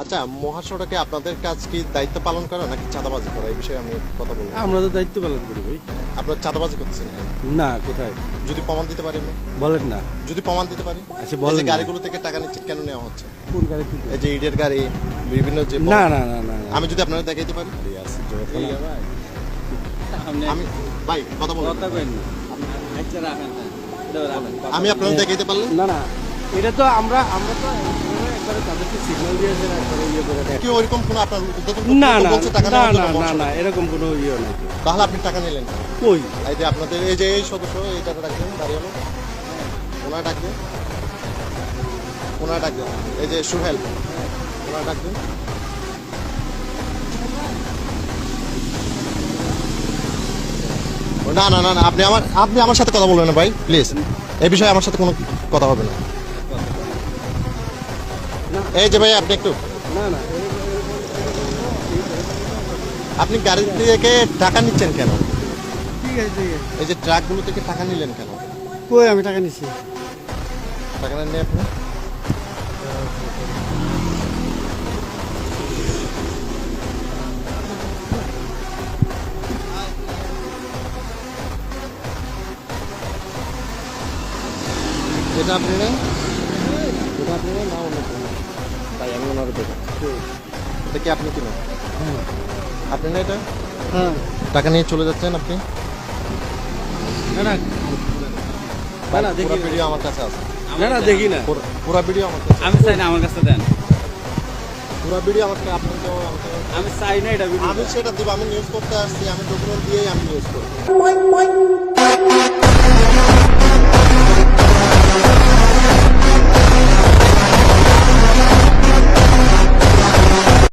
আচ্ছা মহাসড়কে আপনাদের কাজ কি দায়িত্ব পালন করা নাকি চাঁদাবাজি করা? এই বিষয়ে আমি কথা বলব। আমরা তো দায়িত্ব পালন করি ভাই। আপনার চাঁদাবাজি করতেছেন না কোথায়? যদি প্রমাণ দিতে পারি বলেন না। যদি প্রমাণ দিতে পারি? আচ্ছা, বলেন গাড়িগুলো থেকে টাকা নিচ্ছে কেন নেওয়া হচ্ছে? কোন গাড়ি কি এই যে ইটের গাড়ি বিভিন্ন যে না না না না। আমি যদি আপনাদের দেখাইতে পারি? আমি ভাই কথা বলব কথা কইন এটা রাখেন। আমি আপনাদের দেখাইতে পারলে না না। এটা তো আমরা আমরা তো একবারে তাদেরকে সিগন্যাল দিয়েছে একবারে ইয়ে করে কোনো আপনার না না না না না না এরকম কোনো ইয়ে নাই। তাহলে আপনি টাকা নিলেন। কেন? কই? এই যে আপনাদের এই যে এই সদস্য এই টাকা রাখবেন দাঁড়িয়ে ওনার ডাকবেন। ওনার ডাকবেন। এই যে সুহেল ওনার ডাকবেন। না না না না আপনি আমার আপনি আমার সাথে কথা বলবেন না ভাই প্লিজ। এই বিষয়ে আমার সাথে কোনো কথা হবে না। এই যে ভাই আপনি একটু। না না আপনি গাড়ি থেকে টাকা নিচ্ছেন কেন? ঠিক আছে ঠিক আছে। এই যে ট্রাকগুলো থেকে টাকা নিলেন কেন? কই আমি টাকা নিচ্ছি টাকা নেন আপনি? এটা আপনি নেন এটা আপনি নেন না অন্য ওনার দেবো এটা কি আপনি কিনেন আপনি না এটা হ্যাঁ টাকা নিয়ে চলে যাচ্ছেন আপনি না না না, না, দেখি ভিডিও আমার কাছে আছে না না দেখি না পুরো- ভিডিও আমার কাছে আমি চাই না আমার কাছে দেন পুরো ভিডিও আমাকে আপনাকে আমাকে আমি চাই না এটা ভিডিও আমি সেটা দিব আমি নিউজ করতে আসছি আমি ডকুমেন্ট দিয়েই আমি নিউজ করব